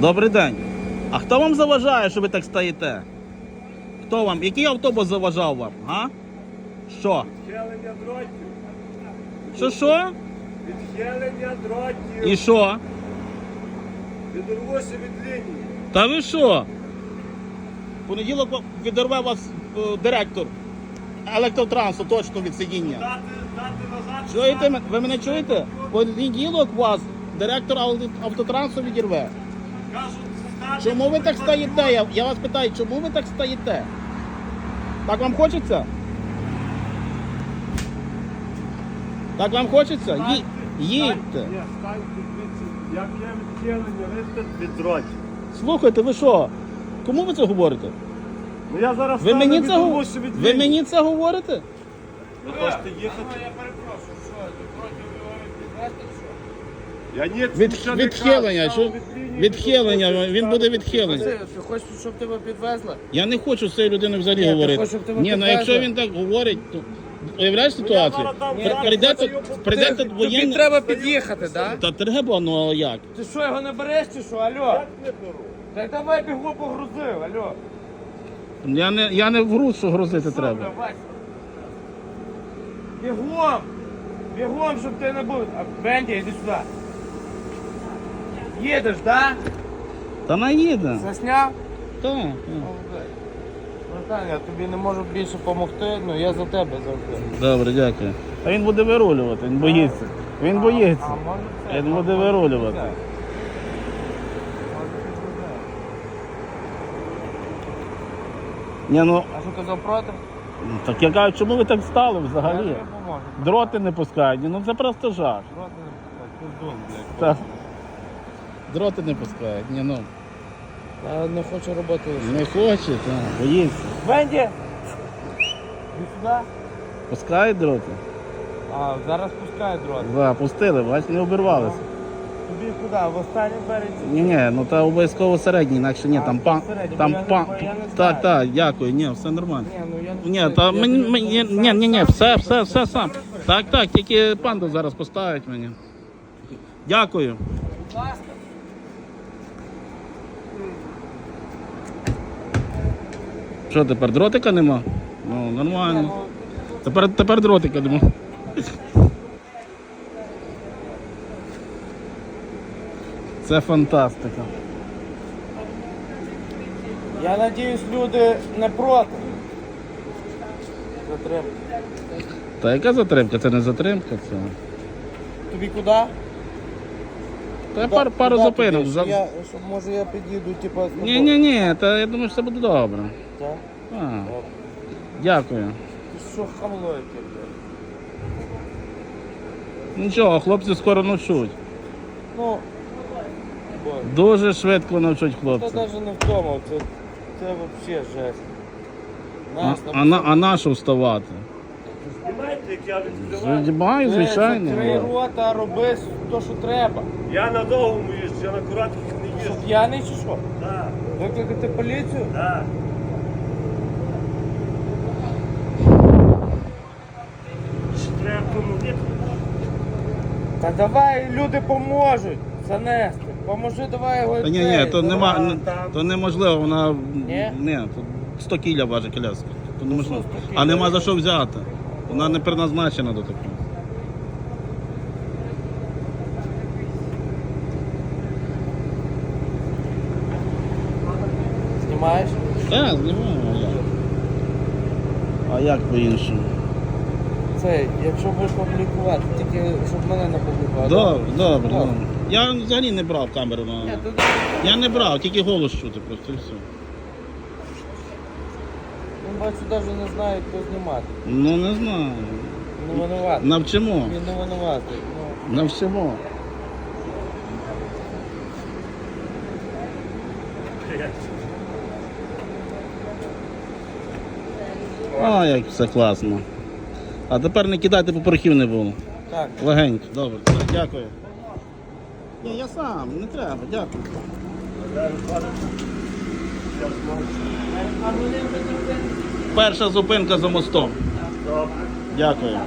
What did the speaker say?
Добрий день. А хто вам заважає, що ви так стоїте? Хто вам? Який автобус заважав вам? А? Що? Відхилення дротів. Що що? Відхилення дротів. І що? Відорвуся від лінії. Та ви що? Понеділок вам відірве вас е, директор електротрансу точно від сидіння. Дати, дати назад. Чуєте? мен- Ви мене чуєте? Понеділок вас директор ау- автотрансу відірве. Чому ви так стоїте? Я, я вас питаю, чому ви так стоїте? Так вам хочеться? Так вам хочеться? Ї- їдьте. Ні, станьте звідси. Як є відхилення, ви від. Слухайте, ви що? Кому ви це говорите? Ну я зараз Ви мені це, від ви мені це говорите? Ви хочете їхати? Я перепрошую, що проти підвести, що? Від, відхилення. Що? Відхилення, він буде відхилений. Ти, хочеш, щоб тебе підвезли? Я не хочу з цією людиною взагалі Ні, ти говорити. хочеш, щоб тебе Ні, ну підвезли? якщо він так говорить, то уявляєш ситуацію? зараз дам При- Тобі треба під'їхати, так? Та треба, ну а як? Ти що, його не береш чи що? Алло? Я не беру. Так давай бігом погрузив, алло. Я не, я не в груз, що грузити Що, треба. Бігом! Бігом, щоб ти не був. А, Бенді, іди сюди. Їдеш, так? Та наїде. Засняв? Так, так. Братан, я тобі не можу більше допомогти, ну я за тебе завжди. Добре, дякую. А він буде вирулювати, він боїться. Він А боїться. може це? Він буде вирулювати. Ні, ну А що казав проти? так я кажу, чому ви так стали Я взагалі? тобі поможу. Дроти не пускають, ну це просто жах. Проти не пускай, пиздун, блядь. Так. Дроти не пускають, ні, ну. Я не хочу роботи лише. Не хоче, так, боїться. Бенді! Іди сюди. Пускають дроти? А, зараз пускай дрон. Да, пустили, бач, не обірвалися. Тобі куди? В останній березі? Ні, ні, ну та обов'язково середній, інакше ні, А, там пан. середній, Там бо я не- пан. бо я не Так, знаю. так, дякую, ні, все нормально. Ні, ну я не Ні, та я мені, мені ні, ні, ні, все, все, все сам сам. Так, так, тільки панду зараз поставить мені. Дякую. Будь ласка. Що тепер дротика нема? Ну, нормально. Тепер, тепер дротика нема. Це фантастика. Я надіюсь, люди не проти. Затримка. Та яка затримка? Це не затримка, це. Тобі куди? Та пар, пару Куди зупинок. За... Я, щоб, може я під'їду, типу, з? Ні, ні, ні, та я думаю, що все буде добре. Так? А, Добре. дякую. Ти що хамло яке, блядь? Нічого, хлопці скоро навчуть. Ну, боже. Дуже швидко навчуть Це хлопці. навіть не вдома, це, це взагалі жесть. А, Нас а, на, а на що вставати? Як я відкриваю? Здіваю, звичайно. Закрий рота, роби те, що треба. Я на довгому їжджу, я на коротких не Що їжджу. п'яний чи що? Так, Викликати поліцію? так. Ще треба помогти. Та давай люди поможуть занести. Поможи, давай його. Та ні, ні, то нема, там. н- то неможливо, вона Ні? не, то 100 кіля важить коляска. То неможливо. А нема за що взяти. Вона не предназначена до такого. Знімаєш? Так, знімаю, а як? А як по-іншому? Це, якщо будеш публікувати, тільки щоб мене не публікувати. Добре, добре, добре. Я взагалі не брав камеру на. Я не брав, тільки голос чути просто і все. Він бачу навіть не знає, хто знімати. Ну не знаю. Не винуватий. Навчимо. Він не винуватий. Ну, Навчимо. А, як все класно. А тепер не кидайте, бо порохів не було. так. Легенько, добре. Дякую. Ні, я сам, не треба, дякую. Перша зупинка за мостом. Дякую.